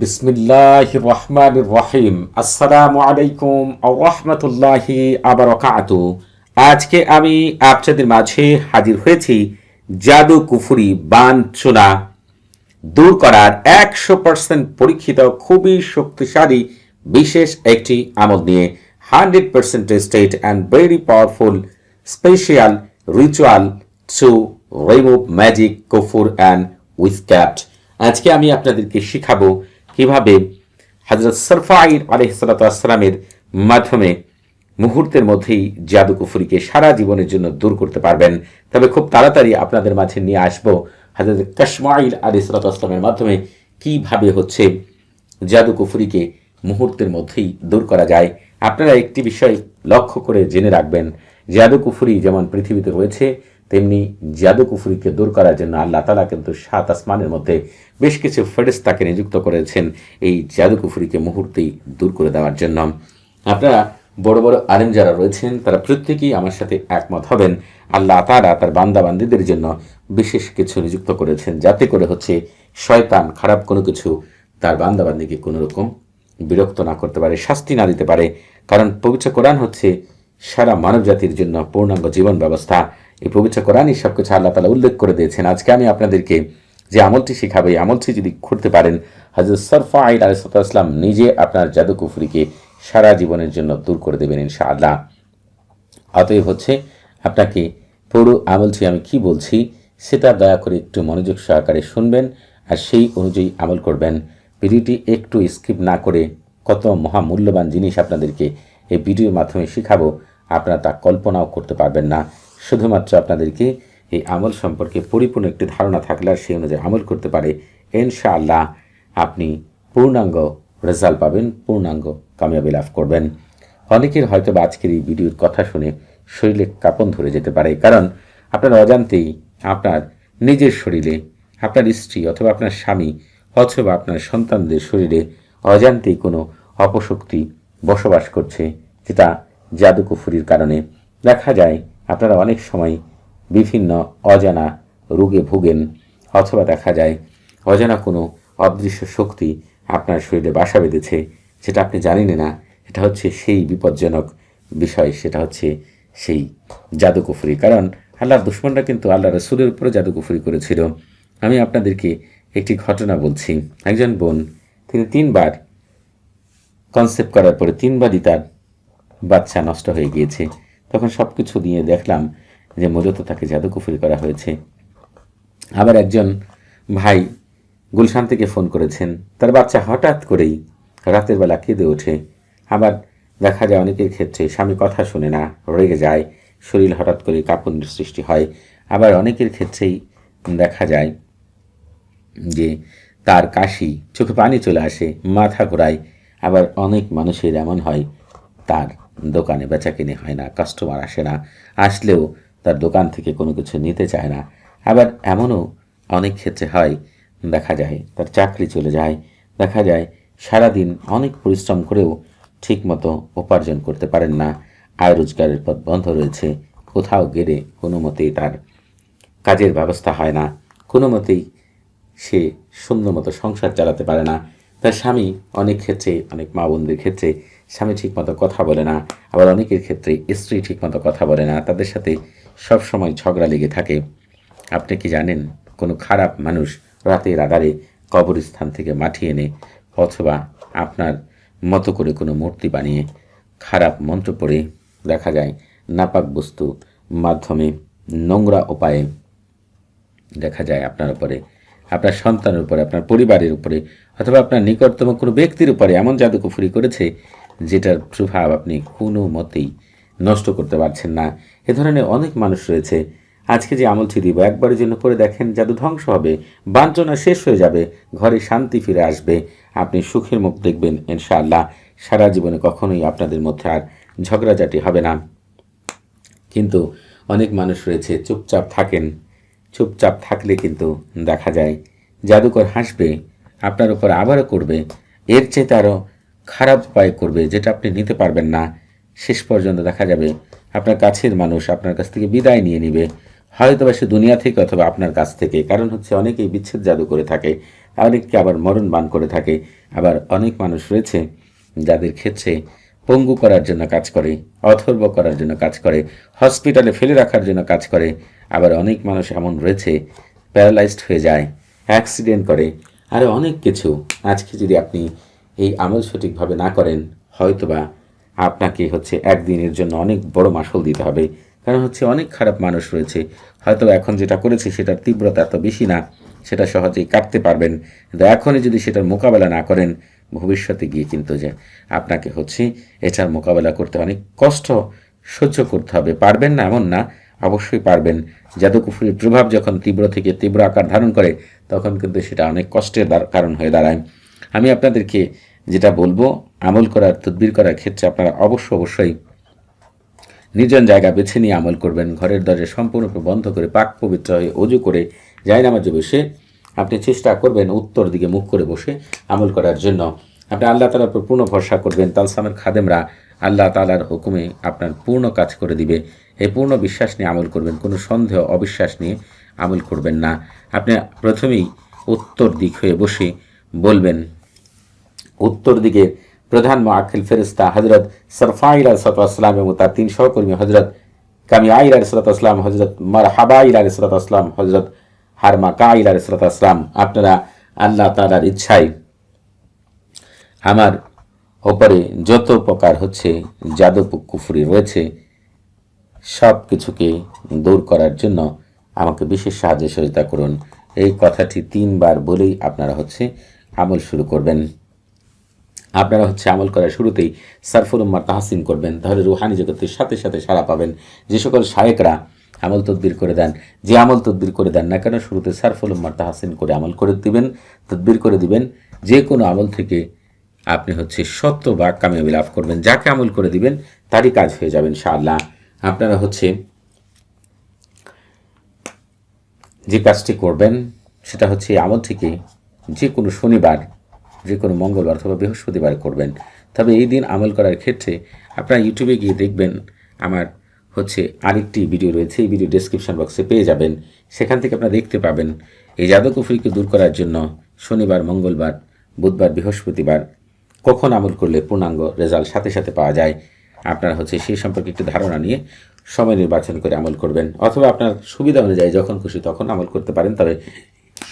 বিসমিল্লাহ রহমান রহিম। আসসালামু আলাইকুম রহমতুল্লাহি আবরকাত। আজকে আমি আপনাদের মাঝে হাজির হয়েছি জাদু কুফুরি বাঞ্ছনা দূর করার একশো পার্সেন্ট পরীক্ষিত খুবই শক্তিশালী বিশেষ একটি আমল নিয়ে hundred percent state and very powerful special ritual to remove magic কুফুর অ্যান্ড উইথক্যাপ্ট আজকে আমি আপনাদেরকে শিখাবো কীভাবে হজরত সরফাইর আলহিসামের মাধ্যমে মুহূর্তের মধ্যেই জাদু কুফুরিকে সারা জীবনের জন্য দূর করতে পারবেন? তবে খুব তাড়াতাড়ি আপনাদের মাঝে নিয়ে আসব হজরত কাশমাইল সালাতামের মাধ্যমে কীভাবে হচ্ছে জাদু কুফুরিকে মুহূর্তের মধ্যেই দূর করা যায়। আপনারা একটি বিষয় লক্ষ্য করে জেনে রাখবেন, জাদু কুফুরি যেমন পৃথিবীতে রয়েছে তেমনি জাদু কুফুরিকে দূর করার জন্য আল্লাহ তালা কিন্তু সাত আসমানের মধ্যে বেশ কিছু ফেরেস্তাকে নিযুক্ত করেছেন এই জাদু কুফুরিকে মুহূর্তেই দূর করে দেওয়ার জন্য। আপনারা বড় বড় আলেম যারা রয়েছেন, তারা প্রত্যেকেই আমার সাথে একমত হবেন, আল্লাহ তারা তার বান্দাবান্দিদের জন্য বিশেষ কিছু নিযুক্ত করেছেন যাতে করে হচ্ছে শয়তান খারাপ কোনো কিছু তার বান্দাবান্দিকে কোনো রকম বিরক্ত না করতে পারে, শাস্তি না দিতে পারে। কারণ পবিত্র কোরআন হচ্ছে সারা মানব জাতির জন্য পূর্ণাঙ্গ জীবন ব্যবস্থা। এই পবিত্র কোরআনই সব কিছু আল্লাহ তালা উল্লেখ করে দিয়েছেন। আজকে আমি আপনাদেরকে যে আমলটি শেখাবে, এই আমলটি যদি করতে পারেন হজরত সরফা আইড আলিসাল্লাম নিজে আপনার জাদু কুফরিকে সারা জীবনের জন্য দূর করে দেবেন ইনশাআল্লাহ। অতএব হচ্ছে আপনাকে পুরো আমলটি আমি কি বলছি, সেটা দয়া করে একটু মনোযোগ সহকারে শুনবেন আর সেই অনুযায়ী আমল করবেন। ভিডিওটি একটু স্কিপ না করে কত মহামূল্যবান জিনিস আপনাদেরকে এই ভিডিওর মাধ্যমে শেখাবো, আপনারা তা কল্পনাও করতে পারবেন না। শুধুমাত্র আপনাদেরকে এই আমল সম্পর্কে পরিপূর্ণ একটি ধারণা থাকলে আর সেই অনুযায়ী আমল করতে পারে, ইনশাআল্লাহ আপনি পূর্ণাঙ্গ রেজাল্ট পাবেন, পূর্ণাঙ্গ কামিয়াবি লাভ করবেন। অনেকের হয়তো বা আজকের এই ভিডিওর কথা শুনে শরীরে কাঁপন ধরে যেতে পারে, কারণ আপনার অজান্তেই আপনার নিজের শরীরে, আপনার স্ত্রী অথবা আপনার স্বামী অথবা আপনার সন্তানদের শরীরে অজান্তেই কোনো অপশক্তি বসবাস করছে, যেটা জাদুকুফুরির কারণে। দেখা যায় আপনারা অনেক সময় বিভিন্ন অজানা রোগে ভুগেন অথবা দেখা যায় অজানা কোনো অদৃশ্য শক্তি আপনার শরীরে বাসা বেঁধেছে সেটা আপনি জানেন না, এটা হচ্ছে সেই বিপজ্জনক বিষয়, সেটা হচ্ছে সেই জাদুকুফুরি। কারণ আল্লাহর দুশ্মনরা কিন্তু আল্লাহ রসুলের উপরে জাদুকুফুরি করেছিল। আমি আপনাদেরকে একটি ঘটনা বলছি। একজন বোন, তিনি তিনবার কনসেপ্ট করার পরে তিনবারই তার বাচ্চা নষ্ট হয়ে গিয়েছে। তখন সব কিছু দিয়ে দেখলাম যে মূলত তাকে জাদুকুফুরি করা হয়েছে। আবার একজন ভাই গুলশান থেকে ফোন করেছেন। তার বাচ্চা হঠাৎ করেই রাতের বেলা কেঁদে ওঠে। আবার দেখা যায় অনেকের ক্ষেত্রে স্বামী কথা শুনে না, রেগে যায়, শরীর হঠাৎ করে কাঁপনের সৃষ্টি হয়। আবার অনেকের ক্ষেত্রেই দেখা যায় যে তার কাশি চোখে পানি চলে আসে, মাথা ঘোরায়। আবার অনেক মানুষের এমন হয় তার দোকানে বেচা কিনে হয় না কাস্টমার আসে না, আসলেও তার দোকান থেকে কোনো কিছু নিতে চায় না। আবার এমনও অনেক ক্ষেত্রে হয়, দেখা যায় তার চাকরি চলে যায়, দেখা যায় সারাদিন অনেক পরিশ্রম করেও ঠিকমতো উপার্জন করতে পারেন না, আয় রোজগারের পথ বন্ধ রয়েছে, কোথাও গেলে কোনো মতেই তার কাজের ব্যবস্থা হয় না, কোনো মতেই সে সুন্দর মতো সংসার চালাতে পারে না। তার স্বামী অনেক ক্ষেত্রে, অনেক মা বোনদের ক্ষেত্রে স্বামী ঠিকমতো কথা বলে না, আবার অনেকের ক্ষেত্রে স্ত্রী ঠিকমতো কথা বলে না, তাদের সাথে সব সময় ঝগড়া লেগে থাকে। আপনি কি জানেন, কোনো খারাপ মানুষ রাতের আধারে কবরস্থান থেকে মাটি এনে অথবা আপনার মতো করে কোনো মূর্তি বানিয়ে খারাপ মন্ত্র পড়ে দেখা যায়, নাপাক বস্তু মাধ্যমে নোংরা উপায়ে দেখা যায় আপনার উপরে, আপনার সন্তানের উপরে, আপনার পরিবারের উপরে, অথবা আপনার নিকটতম কোনো ব্যক্তির উপরে, এমন জাদুকুফুরি করেছে যেটার প্রভাব আপনি কোনো মতেই নষ্ট করতে পারছেন না। এ ধরনের অনেক মানুষ রয়েছে। আজকে যে আমলটি দিব একবারের জন্য করে দেখেন, জাদু ধ্বংস হবে, বাঞ্ছনা শেষ হয়ে যাবে, ঘরে শান্তি ফিরে আসবে। আপনি সুখের মুখ দেখবেন, ইনশাআল্লাহ। সারা জীবনে কখনোই আপনাদের মধ্যে আর ঝগড়াঝাটি হবে না। কিন্তু অনেক মানুষ রয়েছে, চুপচাপ থাকেন। চুপচাপ থাকলে কিন্তু দেখা যায়, জাদুকর হাসবে, আপনার উপর আবারও করবে। এর চেয়ে আরও খারাপ উপায় করবে, যেটা আপনি নিতে পারবেন না। শেষ পর্যন্ত দেখা যাবে আপনার কাছের মানুষ আপনার কাছ থেকে বিদায় নিয়ে নিবে। হয়তো বা সে দুনিয়া থেকে অথবা আপনার কাছ থেকে। কারণ হচ্ছে অনেকেই বিচ্ছেদ জাদু করে থাকে, অনেককে আবার মরণ বান করে থাকে। আবার অনেক মানুষ রয়েছে যাদের ক্ষেত্রে পঙ্গু করার জন্য কাজ করে, অথর্ব করার জন্য কাজ করে, হসপিটালে ফেলে রাখার জন্য কাজ করে। আবার অনেক মানুষ এমন রয়েছে, প্যারালাইজড হয়ে যায়, অ্যাক্সিডেন্ট করে। আরও অনেক কিছু। আজকে যদি আপনি এই আমল সঠিকভাবে না করেন, হয়তোবা আপনাকে হচ্ছে একদিনের জন্য অনেক বড় মাসল দিতে হবে। কারণ হচ্ছে অনেক খারাপ মানুষ রয়েছে। হয়তো এখন যেটা করেছে সেটার তীব্রতা এত বেশি না, সেটা সহজেই কাটতে পারবেন। কিন্তু এখনই যদি সেটার মোকাবেলা না করেন, ভবিষ্যতে গিয়ে কিন্তু যে আপনাকে হচ্ছে এটার মোকাবেলা করতে অনেক কষ্ট সহ্য করতে হবে। পারবেন না এমন না, অবশ্যই পারবেন। জাদুকুফুরির প্রভাব যখন তীব্র থেকে তীব্র আকার ধারণ করে, তখন কিন্তু সেটা অনেক কষ্টের কারণ হয়ে দাঁড়ায়। আমি আপনাদেরকে যেটা বলব, আমল করার, তদবির করার ক্ষেত্রে আপনারা অবশ্য অবশ্যই নির্জন জায়গা বেছে নিয়ে আমল করবেন। ঘরের দরজা সম্পূর্ণরূপে বন্ধ করে, পাক পবিত্র হয়ে অজু করে যাই নামাজে বসে আপনি চেষ্টা করবেন উত্তর দিকে মুখ করে বসে আমল করার জন্য। আপনি আল্লাহ তালার উপর পূর্ণ ভরসা করবেন। তালসামের খাদেমরা আল্লাহ তালার হুকুমে আপনার পূর্ণ কাজ করে দিবে। এই পূর্ণ বিশ্বাস নিয়ে আমল করবেন, কোনো সন্দেহ, অবিশ্বাস নিয়ে আমল করবেন না। আপনি প্রথমেই উত্তর দিক হয়ে বসে বলবেন। উত্তর দিকে, প্রধান মোয়াক্কিল ফেরিস্তা হজরত সরফাইল সালাম এবং তার তিন সহকর্মী হজরত কামিয়াইল আসলাম হজরত মারহাবাইল আসলাম হজরত হারমা কাইল আসলাম আপনারা আল্লাহ তালার ইচ্ছায় আমার ওপরে যত প্রকার হচ্ছে জাদু কুফুরি রয়েছে সব কিছুকে দূর করার জন্য আমাকে বিশেষ সাহায্য সহযোগিতা করুন। এই কথাটি তিনবার বলেই আপনারা হচ্ছে আমল শুরু করবেন। আপনারা হচ্ছে আমল করার শুরুতেই সারফুল উম্মার তাহসিন করবেন, তাহলে রুহানি জগতের সাথে সাথে সারা পাবেন। যে সকল শায়েকরা আমল তদবির করে দেন, যে আমল তদবির করে দেন না কেন, শুরুতে সারফুল উম্মার তাহসিন করে আমল করে দিবেন, তদবির করে দিবেন। যে কোনো আমল থেকে আপনি হচ্ছে সত্য বা কামিয়াবি লাভ করবেন। যাকে আমল করে দিবেন, তারই কাজ হয়ে যাবেন ইনশাআল্লাহ। আপনারা হচ্ছে যে কাজটি করবেন, সেটা হচ্ছে আমল থেকে যে কোনো শনিবার যে কোনো মঙ্গলবার অথবা বৃহস্পতিবার করবেন। তবে এই দিন আমল করার ক্ষেত্রে আপনারা ইউটিউবে গিয়ে দেখবেন আমার হচ্ছে আরেকটি ভিডিও রয়েছে। এই ভিডিও ডেসক্রিপশন বক্সে পেয়ে যাবেন। সেখান থেকে আপনারা দেখতে পাবেন এই জাদুকুফরিকে দূর করার জন্য শনিবার, মঙ্গলবার, বুধবার, বৃহস্পতিবার কখন আমল করলে পূর্ণাঙ্গ রেজাল্ট সাথে সাথে পাওয়া যায়, আপনারা হচ্ছে সেই সম্পর্কে একটু ধারণা নিয়ে সময় নির্বাচন করে আমল করবেন। অথবা আপনার সুবিধা অনুযায়ী যখন খুশি তখন আমল করতে পারেন। তবে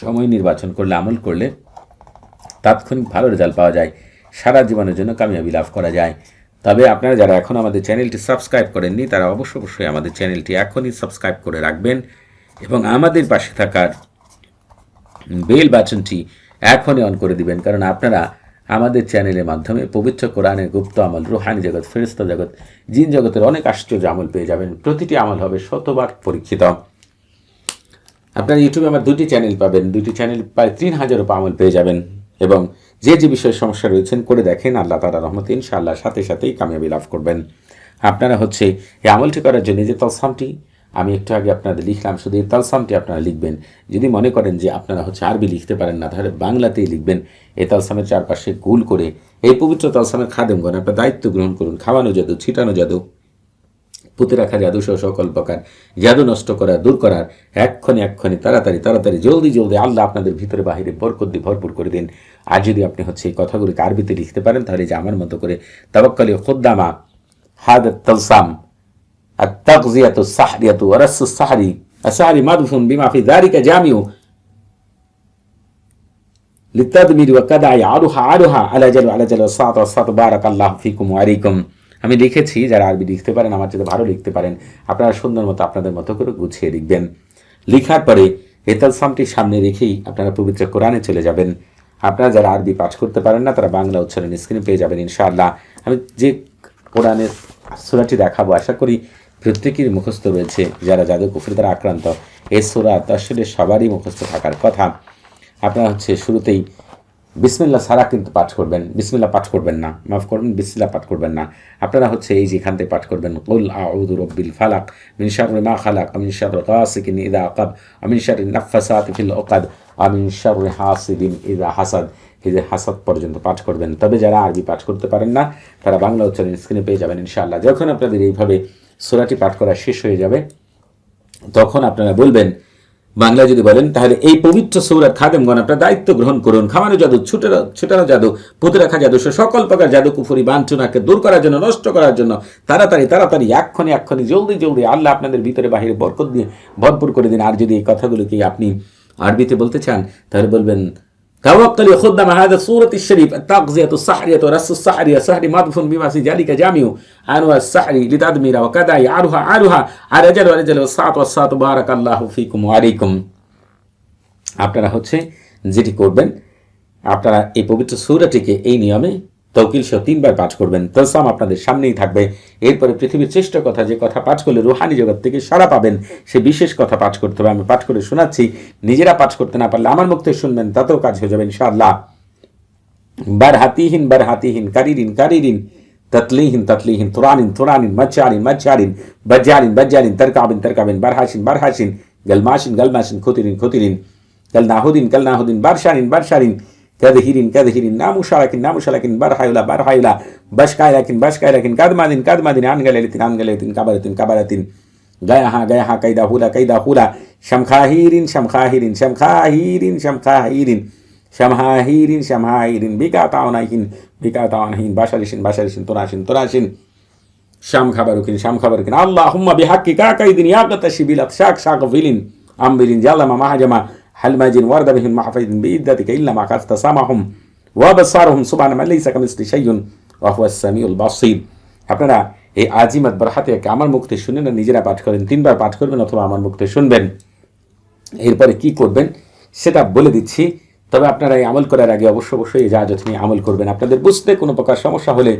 সময় নির্বাচন করলে, আমল করলে তাৎক্ষণিক ভালো রেজাল্ট পাওয়া যায়। সারা জীবনের জন্য কামিয়াবি লাভ করা যায়। তবে আপনারা যারা এখন আমাদের চ্যানেলটি সাবস্ক্রাইব করেননি, তারা অবশ্য অবশ্যই আমাদের চ্যানেলটি এখনই সাবস্ক্রাইব করে রাখবেন এবং আমাদের পাশে থাকার বেল বাচনটি এখনই অন করে দিবেন, কারণ আপনারা আমাদের চ্যানেলের মাধ্যমে পবিত্র কোরআনের গুপ্ত আমল, রুহানি জগৎ ফেরিস্তা জগৎ, জিন জগতের অনেক আশ্চর্য আমল পেয়ে যাবেন। প্রতিটি আমল হবে শতবার পরীক্ষিত। আপনারা ইউটিউবে আমার দুটি চ্যানেল পাবেন। দুটি চ্যানেল প্রায় তিন হাজার আমল পেয়ে যাবেন। এবং যে যে বিষয়ে সমস্যা রয়েছেন, করে দেখেন। আল্লাহ তালা রহমত ইনশাআল্লাহ সাথে সাথেই কামিয়াবি লাভ করবেন। আপনারা হচ্ছে এই আমলটি করার জন্য যে তলসামটি, আমি একটু আগে আপনাদের লিখলাম, শুধু এই তালসামটি আপনারা লিখবেন। যদি মনে করেন যে আপনারা হচ্ছে আরবি লিখতে পারেন না, তাহলে বাংলাতেই লিখবেন। এই তালসামের চারপাশে গুল করে, এই পবিত্র তালসামের খাদেমগণ, আপনার দায়িত্ব গ্রহণ করুন। খাওয়ানো জাদু, ছিটানো জাদু। পুঁতে রাখা জাদু সহ সকল প্রকার জাদু নষ্ট করা দূর করার এক্ষণে এক্ষণে তাড়াতাড়ি তাড়াতাড়ি জলদি জলদি আল্লাহ আপনাদের ভিতরে বাহিরে বরকত দিয়ে ভরপুর করে দিন আর যদি আপনি হচ্ছে এই কথাগুলিকে আরবিতে লিখতে পারেন তাহলে যে আমার মতো করে তাবাক্কালি খুদ্দামা হাদ তালসাম التغذية السحرية ورس السحري السحري مدفون بما في ذلك جامع للتدمير وكدع عرها عرها على جل على جل والصلاة والصلاة بارك الله فيكم وعليكم আমি লিখেছি, যারা আরবি লিখতে পারেন, আমার যাতে ভালো লিখতে পারেন, আপনারা সুন্দর মতো আপনাদের মতো করে গুছিয়ে লিখবেন। লিখার পরে এতালসামটি সামনে রেখেই আপনারা পবিত্র কোরআনে চলে যাবেন। আপনারা যারা আরবি পাঠ করতে পারেন না, তারা বাংলা উচ্চারণ স্ক্রিনে পেয়ে যাবেন, ইনশাআল্লাহ। আমি যে কোরআনের সুরাটি দেখাবো, আশা করি প্রত্যেকের মুখস্থ রয়েছে, যারা জাদু কুফরি দ্বারা আক্রান্ত। এই সুরা আসলে সবারই মুখস্থ থাকার কথা। আপনারা হচ্ছে শুরুতেই বিসমিল্লা সারা কিন্তু পাঠ করবেন বিসমিল্লা পাঠ করবেন না, মাফ করবেন বিসমিল্লা পাঠ করবেন না। আপনারা হচ্ছে এই যেখান থেকে পাঠ করবেন, কুল আউযু রব্বিল ফালাক মিন শাররি মা খালাক মিন শাররি গাসিকিন ইযা আকাব মিন শাররি নাফাসাতি ফিল উকাদ মিন শাররি হাসিদিন ইযা হাসাদ। এই হাসাদ পর্যন্ত পাঠ করবেন। তবে যারা আরবি পাঠ করতে পারেন না, তারা বাংলা উচ্চারণ স্ক্রিনে পেয়ে যাবেন ইনশাআল্লাহ। যখন আপনাদের এইভাবে সূরাটি পাঠ করা শেষ হয়ে যাবে, তখন আপনারা বলবেন বাংলা যদি বলেন, তাহলে এই পবিত্র সৌরা খাদেমগণ আপনার দায়িত্ব গ্রহণ করুন। খামানো জাদু ছুটানো ছুটানো জাদু, পুঁতে রাখা জাদু, সে সকল প্রকার জাদু, কুফুরি, বাঞ্ছনাকে দূর করার জন্য, নষ্ট করার জন্য তাড়াতাড়ি তাড়াতাড়ি, এক্ষণে এক্ষণে, জলদি জলদি আল্লাহ আপনাদের ভিতরে বাহিরে বরকত দিয়ে ভরপুর করে দিন। আর যদি এই কথাগুলোকে আপনি আরবিতে বলতে চান, তাহলে বলবেন توقع لخدم هذا الصورة الشريف التغذية السحرية ورس السحرية سحر مضف بما في ذلك جامع أنواع السحر لتدمير وكذا يعرها عرها على رجل ورجل والساعة والساعة بارك الله فيكم وعليكم আপনারা হচ্ছে যেটি করবেন আপনারা এই পবিত্র সূরাটিকে এই নিয়মে তৌকিল সহ তিনবার পাঠ করবেন। তলসাম আপনাদের সামনেই থাকবে। এরপরে পৃথিবীর শ্রেষ্ঠ কথা, যে কথা পাঠ করলে রুহানি জগৎ থেকে সারা পাবেন, সে বিশেষ কথা পাঠ করতে হবে। আমি পাঠ করে শোনাচ্ছি। নিজেরা পাঠ করতে না পারলে আমার থেকে শুনবেন, তাতেও কাজ হয়ে যাবে ইনশাআল্লাহ। বার হাতিহীন বার হাতিহীন কারিরিন কারিরিন, ততলিহীন ততলিহীন, তুরানিন তুরানিন মচ্চারিন মচ্চারিন বজ্জারিন বজ্জারিন, তরকাবিন তরকাবিন, বারহাসিন বারহাসিন, গলমাসিন গলমাসিন, খুতিরিন খুতিরিন কল নাহুদিন কল নাহুদিন বারশারিন বারশারিন كذهير كذهير ناموشا لكن ناموشا لكن برحيلا برحيلا بشكاي لكن بشكاي لكن كدمادين كدمادين عنجلتين عنجلتين كبرتين ها جاها جاها كيدا هولا كيدا هولا شم خا هيرين شم خا هيرين شم خا هيرين شم خا هيرين شم خا هيرين شم خا هيرين بيكا تاونا هين بيكا تاونا تاوناهين باشالشين باشالشين توناشين توناشين. شام خبركين شام خبركين اللهم بحقك. كاكايدين يا قتشي بلا شاك شاك فيلين. أم بيلين. جالا ما ما هجما জালামা মাহাজামা حلماجين ورد بهم محفيد بإذتك إلا ما قد سمعهم وبصارهم سبحان من ليس كمثل شيء وهو السميع البصير আপনারা এই আজিমাত বরহাতিয়াকে আমার মুখতে শুনে না নিজেরা পাঠ করেন তিনবার পাঠ করবেন অথবা আমার মুখতে শুনবেন এরপরে কি করবেন সেটা বলে দিচ্ছি তবে আপনারা এই আমল করার আগে অবশ্য অবশ্যই এই জাহাজত নিয়ে আমল করবেন আপনাদের বুঝতে কোনো প্রকার সমস্যা হলে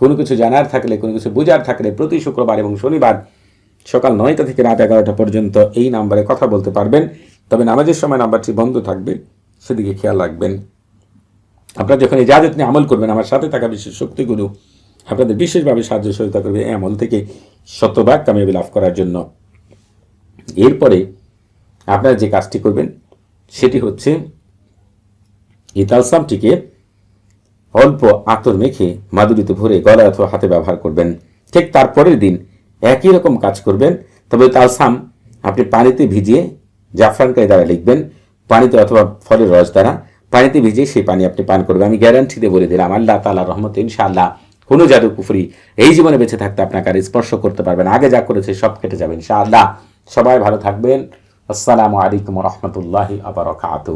কোনো কিছু জানার থাকলে কোনো কিছু বোঝার থাকলে প্রতি শুক্রবার এবং শনিবার সকাল নয়টা থেকে রাত এগারোটা পর্যন্ত এই নাম্বারে কথা বলতে পারবেন তবে নামাজের সময় নাম্বারটি বন্ধ থাকবে, সেদিকে খেয়াল রাখবেন। আপনারা যখন ইজাজত নিয়ে আমল করবেন, আমার সাথে থাকা বিশেষ শক্তিগুলো আপনাদের বিশেষভাবে সাহায্য সহায়তা করবে এই আমল থেকে শতভাগ কামিয়াবি লাভ করার জন্য। এরপরে আপনারা যে কাজটি করবেন, সেটি হচ্ছে এই তালসামটিকে অল্প আতর মেখে মাদুরিতে ভরে গলা অথবা হাতে ব্যবহার করবেন। ঠিক তারপরের দিন একই রকম কাজ করবেন, তবে তালসাম আপনি পানিতে ভিজিয়ে জাফরান কাই দ্বারা লিখবেন, পানিতে অথবা ফলের রস দ্বারা। পানিতে ভিজে সেই পানি আপনি পান করবেন। আমি গ্যারান্টিতে বলে দিলাম, আল্লাহ তালা রহমত, ইনশাআল্লাহ। কোনো জাদু কুফরি এই জীবনে বেঁচে থাকতে আপনাকে আর স্পর্শ করতে পারবেন আগে যা করেছে সব কেটে যাবেন ইনশাআল্লাহ। সবাই ভালো থাকবেন। আসসালামু আলাইকুম রহমতুল্লাহি আবরকাতু